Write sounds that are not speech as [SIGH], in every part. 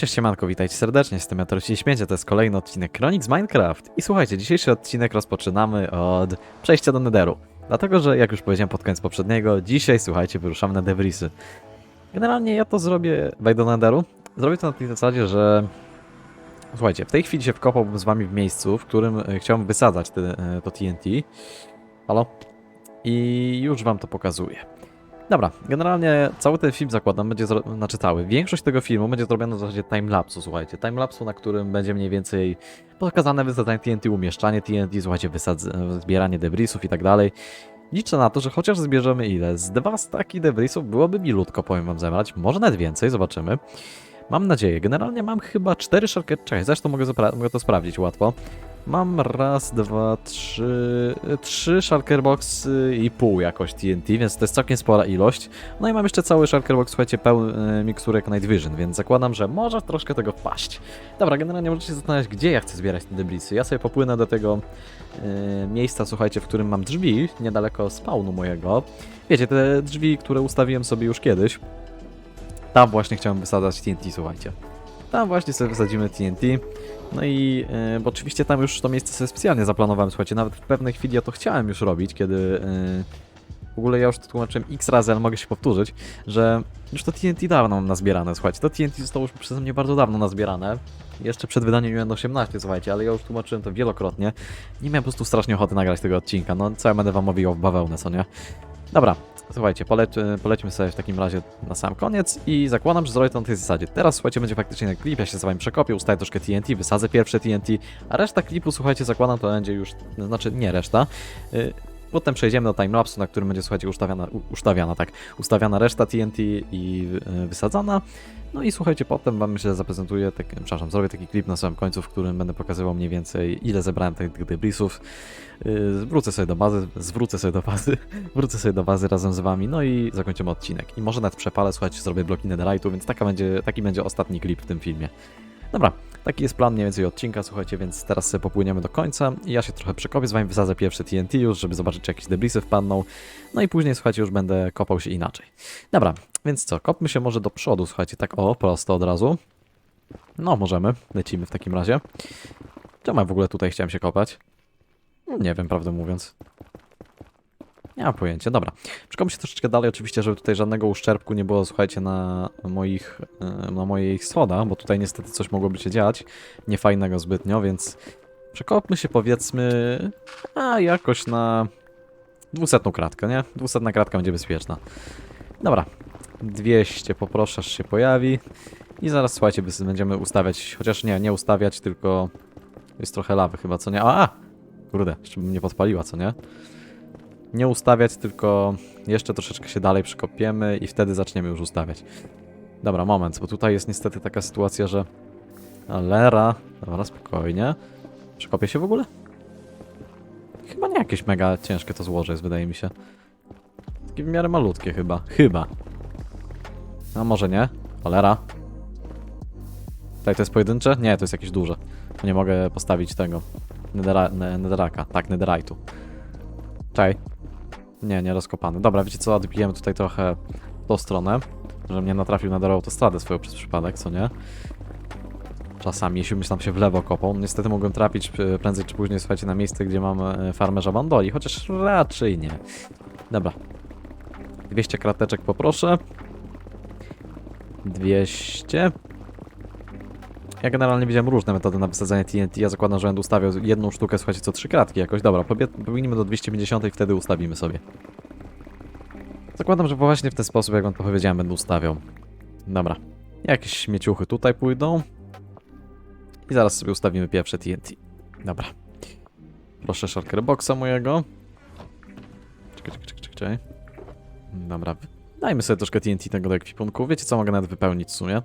cześć siemanko, witajcie serdecznie, jestem ja Torci Śmiecie, to jest kolejny odcinek Kronik z Minecraft. I słuchajcie, dzisiejszy odcinek rozpoczynamy od przejścia do Netheru. Dlatego, że jak już powiedziałem pod koniec poprzedniego, dzisiaj, słuchajcie, wyruszamy na Devrisy. Generalnie ja to zrobię, wejdę do Netheru, zrobię to na tej zasadzie, że... Słuchajcie, w tej chwili się wkopałbym z wami w miejscu, w którym e, chciałbym wysadzać te, e, to TNT. Halo? I już wam to pokazuję. Dobra, generalnie cały ten film zakładam będzie, znaczy cały, większość tego filmu będzie zrobiona w zasadzie timelapsu, słuchajcie, timelapsu, na którym będzie mniej więcej pokazane wysadzanie TNT, umieszczanie TNT, słuchajcie, wysadz... zbieranie debrisów i tak dalej. Liczę na to, że chociaż zbierzemy ile? Z dwa staki debrisów byłoby milutko, powiem wam, zebrać, może nawet więcej, zobaczymy. Mam nadzieję, generalnie mam chyba cztery szarkę, czekaj, zresztą mogę, mogę to sprawdzić łatwo. Mam raz, dwa, trzy, trzy shulker boxy i pół jakoś TNT, więc to jest całkiem spora ilość. No i mam jeszcze cały shulker box, słuchajcie, pełny miksturek Night Vision, więc zakładam, że może troszkę tego wpaść. Dobra, generalnie możecie się zastanawiać, gdzie ja chcę zbierać te debrisy. Ja sobie popłynę do tego e, miejsca, słuchajcie, w którym mam drzwi, niedaleko spawnu mojego. Wiecie, te drzwi, które ustawiłem sobie już kiedyś. Tam właśnie chciałem wysadzać TNT, słuchajcie. Tam właśnie sobie wysadzimy TNT. No i e, bo oczywiście tam już to miejsce sobie specjalnie zaplanowałem, słuchajcie, nawet w pewnej chwili ja to chciałem już robić, kiedy e, w ogóle ja już to tłumaczyłem x razy, ale mogę się powtórzyć, że już to TNT dawno mam nazbierane, słuchajcie, to TNT zostało już przeze mnie bardzo dawno nazbierane, jeszcze przed wydaniem UN 18, słuchajcie, ale ja już tłumaczyłem to wielokrotnie, nie miałem po prostu strasznie ochoty nagrać tego odcinka, no co ja będę wam mówił o bawełnę, co nie? Dobra, Słuchajcie, polec polećmy sobie w takim razie na sam koniec i zakładam, że zrobię to na tej zasadzie. Teraz, słuchajcie, będzie faktycznie na klip, ja się z wami przekopię, ustawię troszkę TNT, wysadzę pierwsze TNT, a reszta klipu, słuchajcie, zakładam, to będzie już, znaczy nie reszta, yy, Potem przejdziemy do timelapsu, na którym będzie, słuchajcie, ustawiana, ustawiana, tak, ustawiana reszta TNT i yy, wysadzana. No i słuchajcie, potem wam myślę zaprezentuję, tak, przepraszam, zrobię taki klip na samym końcu, w którym będę pokazywał mniej więcej ile zebrałem tych, tych debrisów. Yy, wrócę sobie do bazy, zwrócę sobie do bazy, [LAUGHS] wrócę sobie do bazy razem z wami, no i zakończymy odcinek. I może nawet przepalę, słuchajcie, zrobię bloki netherite'u, więc taka będzie, taki będzie ostatni klip w tym filmie. Dobra, taki jest plan mniej więcej odcinka, słuchajcie, więc teraz sobie popłyniemy do końca i ja się trochę przekopię z wami, wysadzę pierwsze TNT już, żeby zobaczyć, czy jakieś debrisy wpadną. No i później, słuchajcie, już będę kopał się inaczej. Dobra, więc co, kopmy się może do przodu, słuchajcie, tak o, prosto od razu. No, możemy, lecimy w takim razie. Czemu ja w ogóle tutaj chciałem się kopać? No, Nie wiem, prawdę mówiąc. Nie mam pojęcia, dobra. Przekopmy się troszeczkę dalej, oczywiście, żeby tutaj żadnego uszczerbku nie było, słuchajcie, na moich, e, na moich schodach, bo tutaj niestety coś mogłoby się dziać, niefajnego zbytnio, więc przekopmy się powiedzmy, a jakoś na 200 kratkę, nie? 200 kratka będzie bezpieczna. Dobra, 200 poproszę, aż się pojawi i zaraz, słuchajcie, będziemy ustawiać, chociaż nie, nie ustawiać, tylko jest trochę lawy chyba, co nie? A, a! Kurde, jeszcze bym nie podpaliła, co nie? Nie ustawiać, tylko jeszcze troszeczkę się dalej przykopiemy i wtedy zaczniemy już ustawiać. Dobra, moment, bo tutaj jest niestety taka sytuacja, że... Lera, dobra, spokojnie. Przekopię się w ogóle? Chyba nie jakieś mega ciężkie to złoże jest, wydaje mi się. Takie w miarę malutkie chyba. Chyba. A może nie? Cholera. Tutaj to jest pojedyncze? Nie, to jest jakieś duże. Nie mogę postawić tego. Nedera, ne, netheraka. Tak, netherite'u. Czekaj. Nie, nie rozkopany. Dobra, wiecie co, odbijemy tutaj trochę tą stronę, że mnie natrafił na darą autostradę swoją przez przypadek, co nie? Czasami, jeśli bym tam się w lewo kopał. Niestety mogłem trafić e, prędzej czy później, słuchajcie, na miejsce, gdzie mam e, farmę żabandoli, chociaż raczej nie. Dobra. 200 krateczek poproszę. 200. Ja generalnie widziałem różne metody na wysadzanie TNT. Ja zakładam, że będę ustawiał jedną sztukę, słuchajcie, co trzy kratki jakoś. Dobra, pobie- pobiegnijmy do 250 i wtedy ustawimy sobie. Zakładam, że właśnie w ten sposób, jak wam to powiedziałem, będę ustawiał. Dobra. Jakieś śmieciuchy tutaj pójdą. I zaraz sobie ustawimy pierwsze TNT. Dobra. Proszę shulker boxa mojego. Czekaj, czekaj, czekaj, czekaj. Dobra. Dajmy sobie troszkę TNT tego do ekwipunku. Wiecie co, mogę nawet wypełnić w sumie.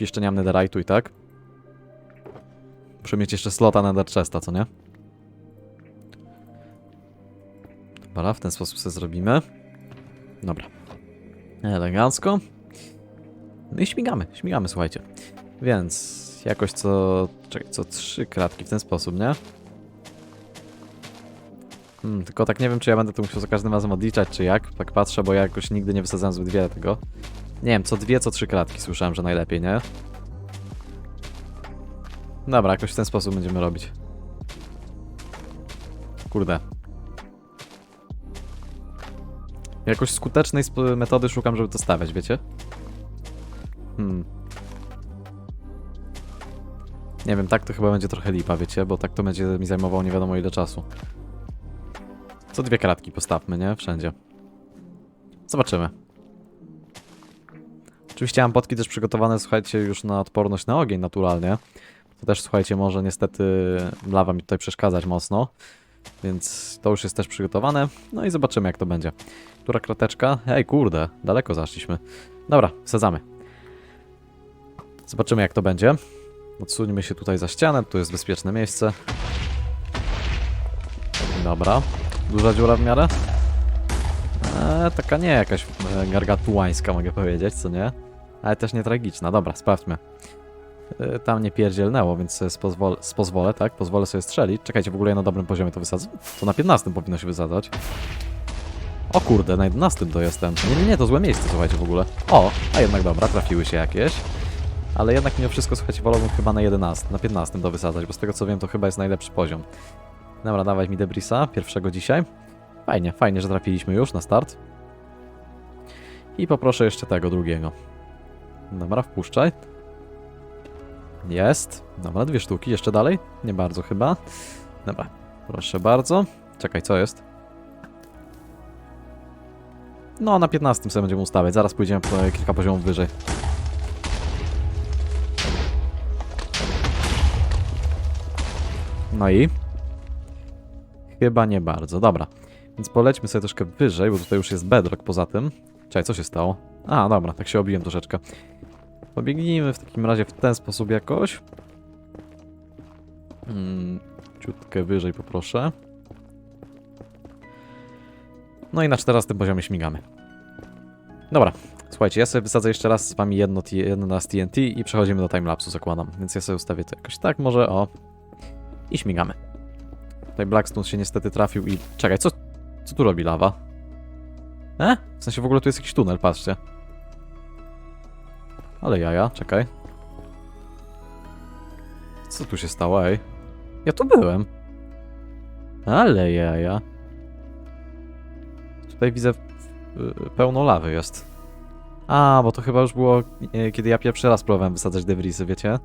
Jeszcze nie mam netherite'u i tak. Muszę mieć jeszcze slota nether chesta, co nie? Dobra, w ten sposób sobie zrobimy. Dobra. Elegancko. No i śmigamy, śmigamy, słuchajcie. Więc jakoś co... Czekaj, co trzy kratki w ten sposób, nie? Hmm, tylko tak nie wiem, czy ja będę to musiał za każdym razem odliczać, czy jak. Tak patrzę, bo ja jakoś nigdy nie wysadzałem zbyt wiele tego. Nie wiem, co dwie, co trzy kratki słyszałem, że najlepiej, nie? Dobra, jakoś w ten sposób będziemy robić. Kurde. Jakoś skutecznej metody szukam, żeby to stawiać, wiecie? Hmm. Nie wiem, tak to chyba będzie trochę lipa, wiecie? Bo tak to będzie mi zajmowało nie wiadomo ile czasu. Co dwie kratki postawmy, nie? Wszędzie. Zobaczymy. Oczywiście mam potki też przygotowane, słuchajcie, już na odporność na ogień naturalnie. To też, słuchajcie, może niestety lawa mi tutaj przeszkadzać mocno. Więc to już jest też przygotowane. No i zobaczymy, jak to będzie. Która krateczka? Ej, kurde, daleko zaszliśmy. Dobra, wsadzamy. Zobaczymy, jak to będzie. Odsuńmy się tutaj za ścianę, tu jest bezpieczne miejsce. Dobra. Duża dziura w miarę? Eee, taka nie jakaś e, gargatułańska, mogę powiedzieć, co nie? Ale też nie tragiczna. Dobra, sprawdźmy. E, Tam nie pierdzielnęło, więc spozwolę, tak? Pozwolę sobie strzelić. Czekajcie, w ogóle ja na dobrym poziomie to wysadzę. To na 15 powinno się wysadzać. O kurde, na 11 to jestem. Nie, nie, nie, to złe miejsce, słuchajcie, w ogóle. O, a jednak dobra, trafiły się jakieś. Ale jednak mimo wszystko, słuchajcie, wolałbym chyba na 11, na 15 to wysadzać, bo z tego co wiem, to chyba jest najlepszy poziom. Dobra, dawać mi Debrisa, pierwszego dzisiaj. Fajnie, fajnie, że trafiliśmy już na start. I poproszę jeszcze tego drugiego. Dobra, wpuszczaj. Jest. Dobra, dwie sztuki. Jeszcze dalej? Nie bardzo chyba. Dobra, proszę bardzo. Czekaj, co jest? No, na 15 sobie będziemy ustawiać. Zaraz pójdziemy po kilka poziomów wyżej. No i? Chyba nie bardzo. Dobra. Więc polećmy sobie troszkę wyżej, bo tutaj już jest bedrock poza tym. Czekaj, co się stało? A, dobra, tak się obiłem troszeczkę. Pobiegnijmy w takim razie w ten sposób jakoś. Hmm, ciutkę wyżej poproszę. No i na 14 poziomie śmigamy. Dobra, słuchajcie, ja sobie wysadzę jeszcze raz z wami jedno, jedno z TNT i przechodzimy do timelapsu, zakładam. Więc ja sobie ustawię to jakoś tak, może o. I śmigamy. Tutaj Blackstone się niestety trafił i... Czekaj, co, co tu robi lawa? E? W sensie w ogóle tu jest jakiś tunel, patrzcie. Ale jaja, czekaj. Co tu się stało, ej? Ja tu byłem. Ale jaja. Tutaj widzę y, pełno lawy jest. A, bo to chyba już było, e, kiedy ja pierwszy raz próbowałem wysadzać debrisy, wiecie?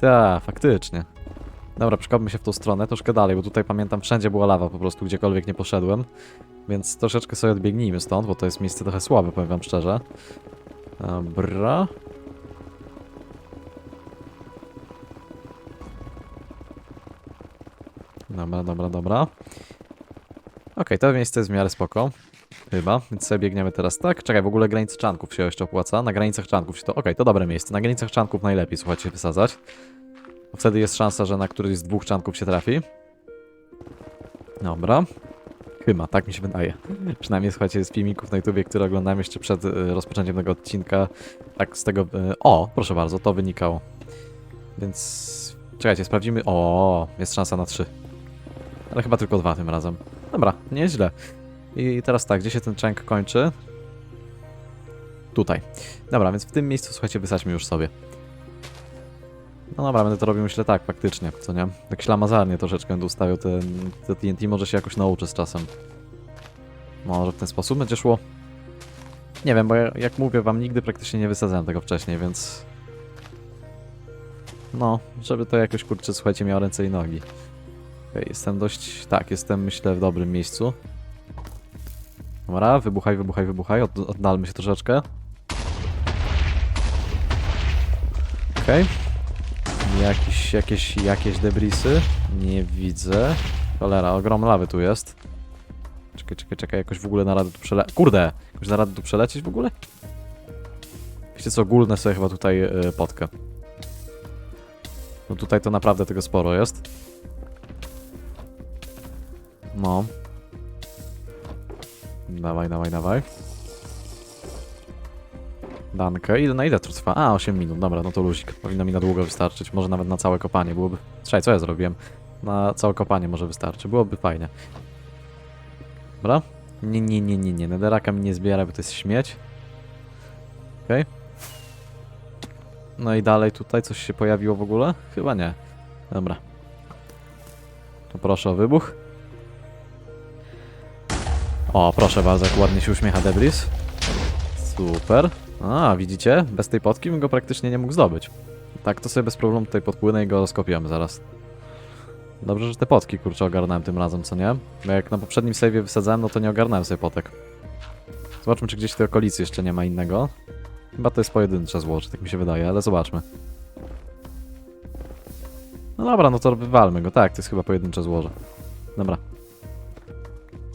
Ta, faktycznie. Dobra, przekopmy się w tą stronę, troszkę dalej, bo tutaj pamiętam wszędzie była lawa po prostu, gdziekolwiek nie poszedłem. Więc troszeczkę sobie odbiegnijmy stąd, bo to jest miejsce trochę słabe, powiem wam szczerze. Dobra. Dobra, dobra, dobra. Okej, to miejsce jest w miarę spoko. Chyba, więc sobie biegniemy teraz tak. Czekaj, w ogóle granice czanków się jeszcze opłaca. Na granicach czanków się to... Okej, to dobre miejsce. Na granicach czanków najlepiej, słuchajcie, wysadzać. Bo wtedy jest szansa, że na któryś z dwóch czanków się trafi. Dobra. Chyba, tak mi się wydaje. [LAUGHS] Przynajmniej słuchajcie z filmików na YouTubie, które oglądałem jeszcze przed y, rozpoczęciem tego odcinka. Tak z tego... Y, o, proszę bardzo, to wynikało. Więc... Czekajcie, sprawdzimy... O, jest szansa na trzy. Ale chyba tylko dwa tym razem. Dobra, nieźle. I teraz tak, gdzie się ten chunk kończy? Tutaj. Dobra, więc w tym miejscu, słuchajcie, wysadźmy już sobie. No dobra, będę to robił myślę tak, faktycznie, co nie? Tak ślamazarnie troszeczkę będę ustawiał te, te TNT, może się jakoś nauczę z czasem. Może w ten sposób będzie szło. Nie wiem, bo ja, jak mówię wam, nigdy praktycznie nie wysadzałem tego wcześniej, więc... No, żeby to jakoś, kurczę, słuchajcie, miało ręce i nogi. Okej, jestem dość... Tak, jestem, myślę, w dobrym miejscu. Dobra, wybuchaj, wybuchaj, wybuchaj, Od, oddalmy się troszeczkę. Okej. Jakieś, jakieś, jakieś debrisy? Nie widzę. Cholera, ogrom lawy tu jest. Czekaj, czekaj, czekaj, jakoś w ogóle na radę tu przele... Kurde! Jakoś na radę tu przelecieć w ogóle? Wiecie co, gulnę sobie chyba tutaj yy, potkę. No tutaj to naprawdę tego sporo jest. No. Dawaj, dawaj, dawaj. Dankę. Ile, na ile to trwa? A, 8 minut. Dobra, no to luzik. Powinno mi na długo wystarczyć. Może nawet na całe kopanie byłoby... Czekaj, co ja zrobiłem? Na całe kopanie może wystarczy. Byłoby fajnie. Dobra. Nie, nie, nie, nie, nie. Nederaka mi nie zbiera, bo to jest śmieć. Okej. No i dalej tutaj coś się pojawiło w ogóle? Chyba nie. Dobra. To proszę o wybuch. O, proszę bardzo, jak ładnie się uśmiecha Debris. Super. A, widzicie? Bez tej potki bym go praktycznie nie mógł zdobyć. Tak, to sobie bez problemu tutaj podpłynę i go rozkopiemy zaraz. Dobrze, że te potki, kurczę, ogarnąłem tym razem, co nie? Bo jak na poprzednim save'ie wysadzałem, no to nie ogarnąłem sobie potek. Zobaczmy, czy gdzieś w tej okolicy jeszcze nie ma innego. Chyba to jest pojedyncze złoże, tak mi się wydaje, ale zobaczmy. No dobra, no to wywalmy go. Tak, to jest chyba pojedyncze złoże. Dobra.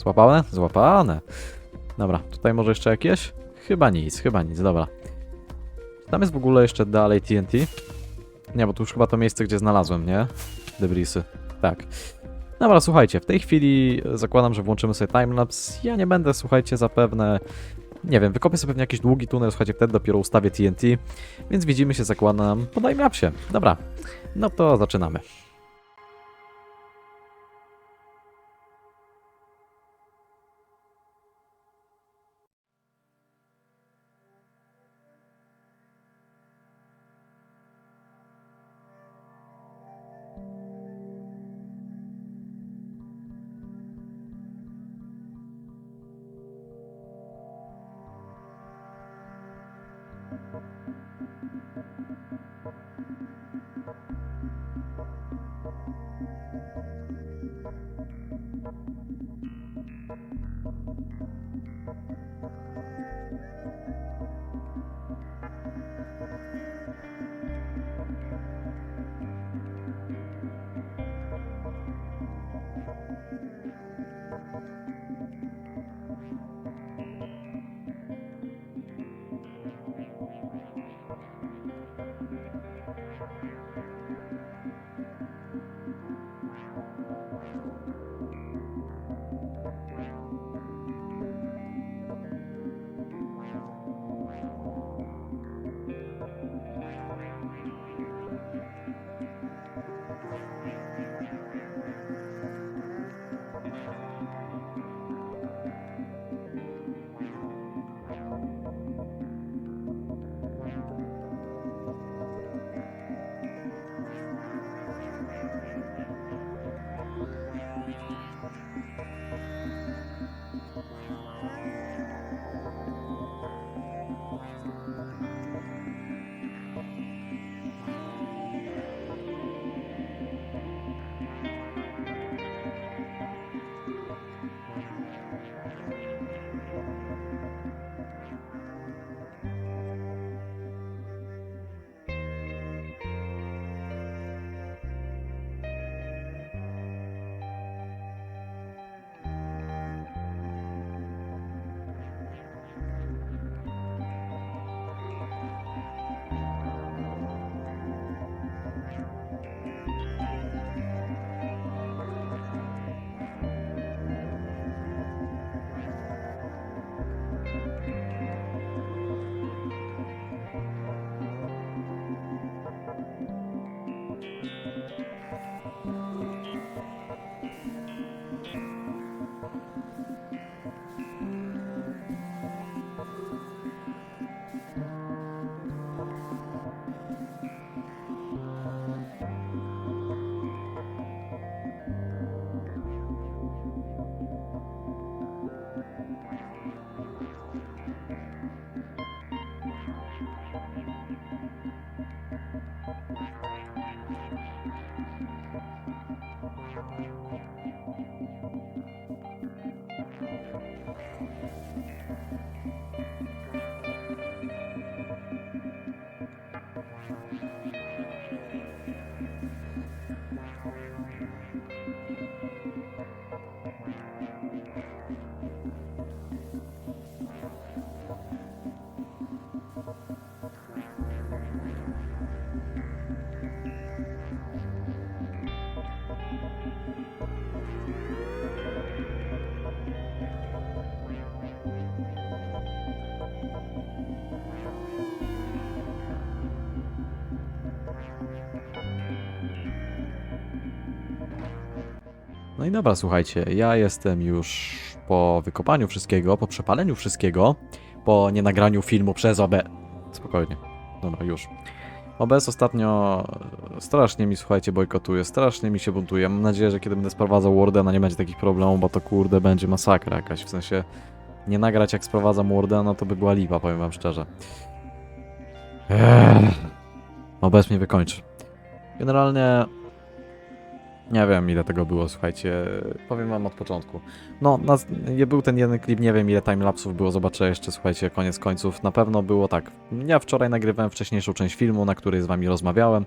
Złapane? Złapane. Dobra, tutaj może jeszcze jakieś? Chyba nic, chyba nic, dobra. Tam jest w ogóle jeszcze dalej TNT. Nie, bo tu już chyba to miejsce, gdzie znalazłem, nie? Debrisy. Tak. Dobra, słuchajcie, w tej chwili zakładam, że włączymy sobie timelapse. Ja nie będę, słuchajcie, zapewne... Nie wiem, wykopię sobie pewnie jakiś długi tunel, słuchajcie, wtedy dopiero ustawię TNT. Więc widzimy się, zakładam, po timelapsie. Dobra, no to zaczynamy. No i dobra, słuchajcie, ja jestem już po wykopaniu wszystkiego, po przepaleniu wszystkiego, po nienagraniu filmu przez OB... Spokojnie, dobra, już. OBS ostatnio strasznie mi, słuchajcie, bojkotuje, strasznie mi się buntuje. Mam nadzieję, że kiedy będę sprowadzał Wardena nie będzie takich problemów, bo to kurde będzie masakra jakaś, w sensie nie nagrać jak sprowadzam Wardena to by była lipa, powiem wam szczerze. Ech. OBS mnie wykończy. Generalnie nie wiem ile tego było, słuchajcie, powiem wam od początku. No, na, był ten jeden klip, nie wiem ile timelapsów było, zobaczę jeszcze, słuchajcie, koniec końców. Na pewno było tak. Ja wczoraj nagrywałem wcześniejszą część filmu, na której z wami rozmawiałem.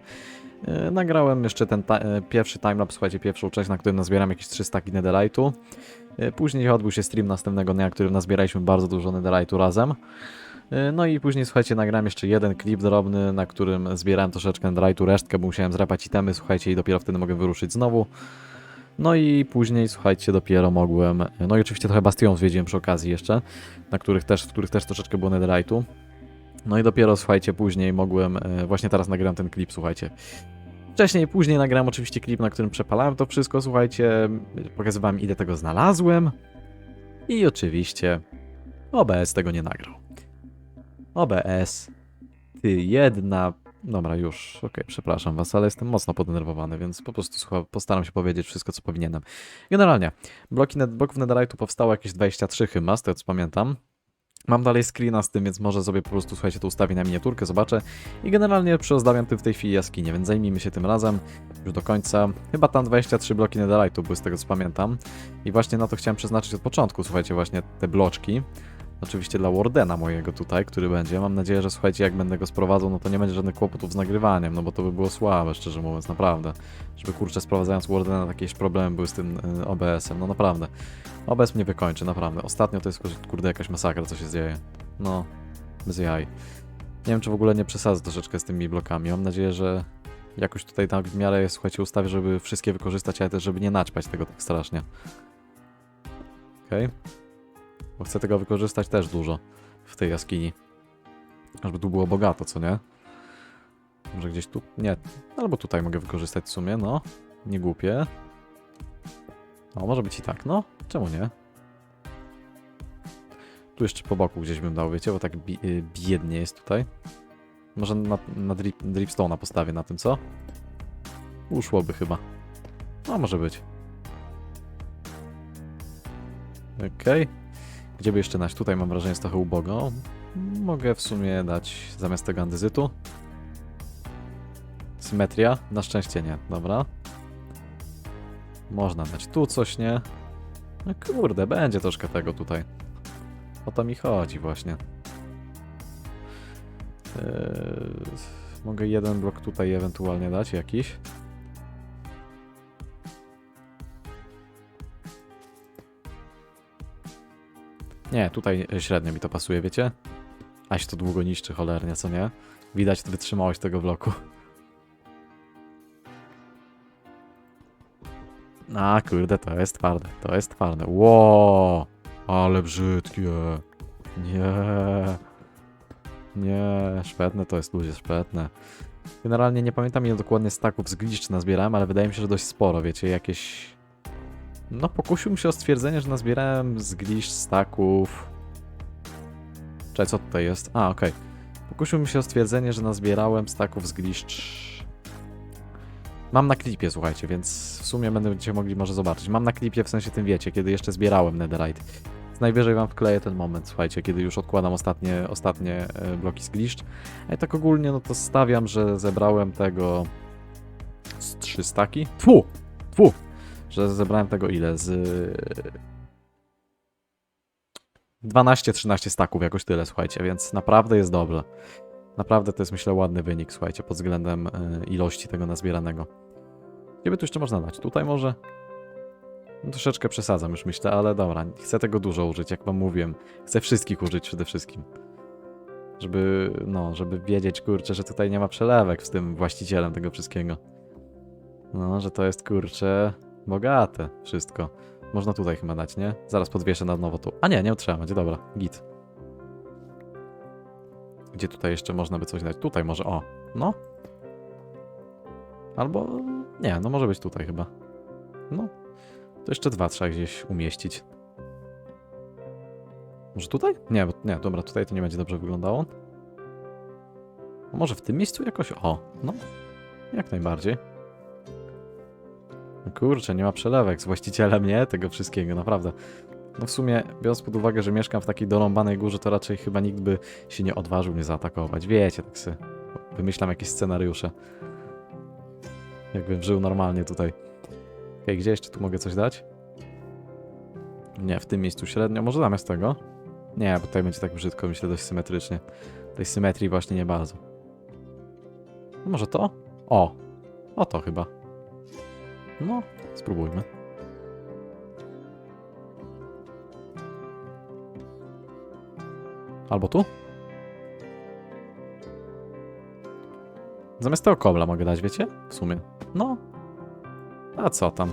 Yy, nagrałem jeszcze ten yy, pierwszy timelapse, słuchajcie, pierwszą część, na którym nazbieram jakieś 300 netherite'u. Yy, później odbył się stream następnego dnia, w którym nazbieraliśmy bardzo dużo netherite'u razem. Yy, No i później, słuchajcie, nagrałem jeszcze jeden klip drobny, na którym zbierałem troszeczkę netherite'u, resztkę, bo musiałem zrapać itemy, słuchajcie, i dopiero wtedy mogę wyruszyć znowu. No i później, słuchajcie, dopiero mogłem. No i oczywiście trochę bastion zwiedziłem przy okazji jeszcze, na których też, w których też troszeczkę było netherite'u. No i dopiero, słuchajcie, później mogłem. e, Właśnie teraz nagrałem ten klip, słuchajcie. Wcześniej, później nagrałem oczywiście klip, na którym przepalałem to wszystko, słuchajcie. Pokazywałem, ile tego znalazłem. I oczywiście OBS tego nie nagrał. OBS. Ty jedna Dobra, już, okej, przepraszam was, ale jestem mocno podenerwowany, więc po prostu postaram się powiedzieć wszystko, co powinienem. Generalnie, bloki net, bloków netherite'u powstało jakieś 23 chyba, z tego co pamiętam. Mam dalej screena z tym, więc może sobie po prostu, słuchajcie, to ustawię na miniaturkę, zobaczę. I generalnie przyozdabiam tym w tej chwili jaskinię, więc zajmijmy się tym razem już do końca. Chyba tam 23 bloki netherite'u były, z tego co pamiętam. I właśnie na to chciałem przeznaczyć od początku, słuchajcie, właśnie te bloczki. Oczywiście dla Wardena mojego tutaj, który będzie. Mam nadzieję, że słuchajcie, jak będę go sprowadzał, no to nie będzie żadnych kłopotów z nagrywaniem, no bo to by było słabe, szczerze mówiąc, naprawdę. Żeby kurczę, sprowadzając Wardena, jakieś problemy były z tym y, OBS-em, no naprawdę. OBS mnie wykończy, naprawdę. Ostatnio to jest kurde jakaś masakra, co się dzieje. No, bez jaj. Nie wiem, czy w ogóle nie przesadzę troszeczkę z tymi blokami. Mam nadzieję, że jakoś tutaj tak w miarę, słuchajcie, ustawię, żeby wszystkie wykorzystać, ale też, żeby nie naćpać tego tak strasznie. Okej. Bo chcę tego wykorzystać też dużo w tej jaskini. Żeby tu było bogato, co nie? Może gdzieś tu? Nie. Albo tutaj mogę wykorzystać w sumie, no. Nie głupie. O, może być i tak, no. Czemu nie? Tu jeszcze po boku gdzieś bym dał, wiecie, bo tak bi y, biednie jest tutaj. Może na, na drip, dripstone'a postawię na tym, co? Uszłoby chyba. No, może być. Okej. Gdzie by jeszcze dać? Tutaj mam wrażenie jest trochę ubogo. Mogę w sumie dać zamiast tego andyzytu. Symetria? Na szczęście nie. Dobra. Można dać tu coś, nie? No kurde, będzie troszkę tego tutaj. O to mi chodzi właśnie. Eee, mogę jeden blok tutaj ewentualnie dać, jakiś. Nie, tutaj średnio mi to pasuje, wiecie? A się to długo niszczy cholernie, co nie? Widać wytrzymałość tego bloku. A, kurde, to jest twarde, to jest twarde. Ło, ale brzydkie. Nie. Nie, szpetne to jest, ludzie, szpetne. Generalnie nie pamiętam ile dokładnie staków z glitch nazbierałem, ale wydaje mi się, że dość sporo, wiecie, jakieś... No, pokusiłbym się o stwierdzenie, że nazbierałem z glitch staków... Czekaj, co tutaj jest? A, okej. Pokusiłbym się o stwierdzenie, że nazbierałem staków z glitch... Mam na klipie, słuchajcie, więc w sumie będziecie mogli może zobaczyć. Mam na klipie, w sensie tym wiecie, kiedy jeszcze zbierałem netherite. Najwyżej wam wkleję ten moment, słuchajcie, kiedy już odkładam ostatnie, ostatnie e, bloki z glitch. A tak ogólnie, no to stawiam, że zebrałem tego z 3 staki. Tfu! Tfu! Że zebrałem tego ile? Z 12-13 staków, jakoś tyle, słuchajcie, więc naprawdę jest dobrze. Naprawdę to jest, myślę, ładny wynik, słuchajcie, pod względem e, ilości tego nazbieranego. Gdzie by tu jeszcze można dać? Tutaj może? No, troszeczkę przesadzam już myślę, ale dobra, chcę tego dużo użyć, jak wam mówiłem. Chcę wszystkich użyć przede wszystkim. Żeby, no, żeby wiedzieć, kurczę, że tutaj nie ma przelewek z tym właścicielem tego wszystkiego. No, że to jest, kurczę, bogate wszystko. Można tutaj chyba dać, nie? Zaraz podwieszę na nowo tu. A nie, nie trzeba będzie, dobra, git. Gdzie tutaj jeszcze można by coś dać? Tutaj może, o, no. Albo, nie, no może być tutaj chyba. No, to jeszcze dwa trzeba gdzieś umieścić. Może tutaj? Nie, bo, nie, dobra, tutaj to nie będzie dobrze wyglądało. A może w tym miejscu jakoś? O, no. Jak najbardziej. Kurczę, nie ma przelewek z właścicielem, nie? Tego wszystkiego, naprawdę. No w sumie, biorąc pod uwagę, że mieszkam w takiej dorąbanej górze, to raczej chyba nikt by się nie odważył mnie zaatakować. Wiecie, tak sobie wymyślam jakieś scenariusze. Jakbym żył normalnie tutaj. Okej, gdzie jeszcze tu mogę coś dać? Nie, w tym miejscu średnio. Może zamiast tego? Nie, bo tutaj będzie tak brzydko, myślę, dość symetrycznie. Tej symetrii właśnie nie bardzo. No Może to? O! O to chyba. No, spróbujmy. Albo tu? Zamiast tego kobla mogę dać, wiecie? W sumie. No. A co tam?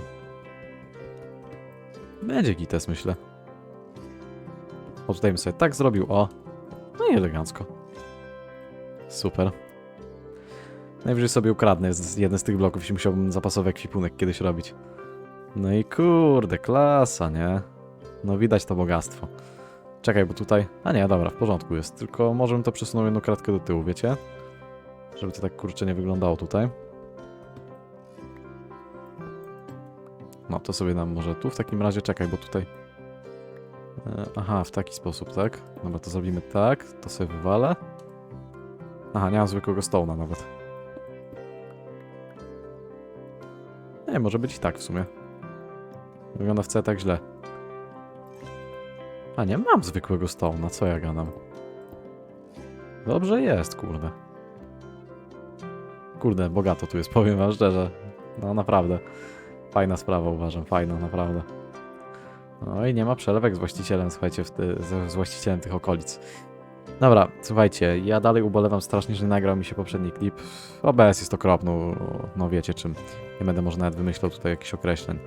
Będzie gites, myślę. O, sobie tak zrobił, o. No i elegancko. Super. Najwyżej sobie ukradnę jeden z tych bloków, jeśli musiałbym zapasowy ekwipunek kiedyś robić. No i kurde, klasa, nie? No widać to bogactwo. Czekaj, bo tutaj... A nie, dobra, w porządku jest. Tylko może bym to przesunął jedną kratkę do tyłu, wiecie? Żeby to tak kurczę nie wyglądało tutaj. No to sobie dam może tu w takim razie, czekaj, bo tutaj... E, Aha, w taki sposób, tak? Dobra, to zrobimy tak, to sobie wywalę. Aha, nie mam zwykłego stołna nawet. Nie, może być i tak w sumie. Wygląda wcale tak źle. A nie, mam zwykłego stołna, co ja gadam? Dobrze jest, kurde. Kurde, bogato tu jest, [LAUGHS] powiem wam szczerze. No naprawdę. Fajna sprawa uważam, fajna, naprawdę. No i nie ma przelewek z właścicielem, słuchajcie, z właścicielem tych okolic. Dobra, słuchajcie, ja dalej ubolewam strasznie, że nagrał mi się poprzedni klip. OBS jest okropny, no wiecie czym. Nie będę może nawet wymyślał tutaj jakichś określeń.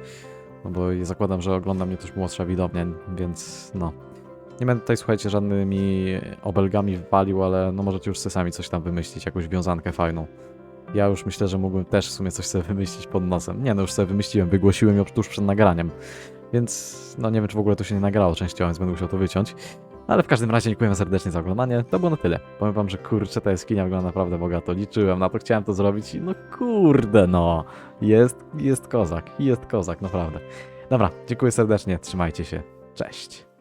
No bo zakładam, że ogląda mnie też młodsza widownia, więc no. Nie będę tutaj, słuchajcie, żadnymi obelgami walił, ale no możecie już sami coś tam wymyślić, jakąś wiązankę fajną. Ja już myślę, że mógłbym też w sumie coś sobie wymyślić pod nosem. Nie no, już sobie wymyśliłem, wygłosiłem ją tuż przed nagraniem. Więc no nie wiem, czy w ogóle to się nie nagrało częściowo, więc będę musiał to wyciąć. Ale w każdym razie dziękuję serdecznie za oglądanie. To było na tyle. Powiem wam, że kurczę, ta jaskinia wygląda naprawdę bogato. Liczyłem na to, chciałem to zrobić i no kurde no. Jest, jest kozak, jest kozak, naprawdę. Dobra, dziękuję serdecznie, trzymajcie się. Cześć.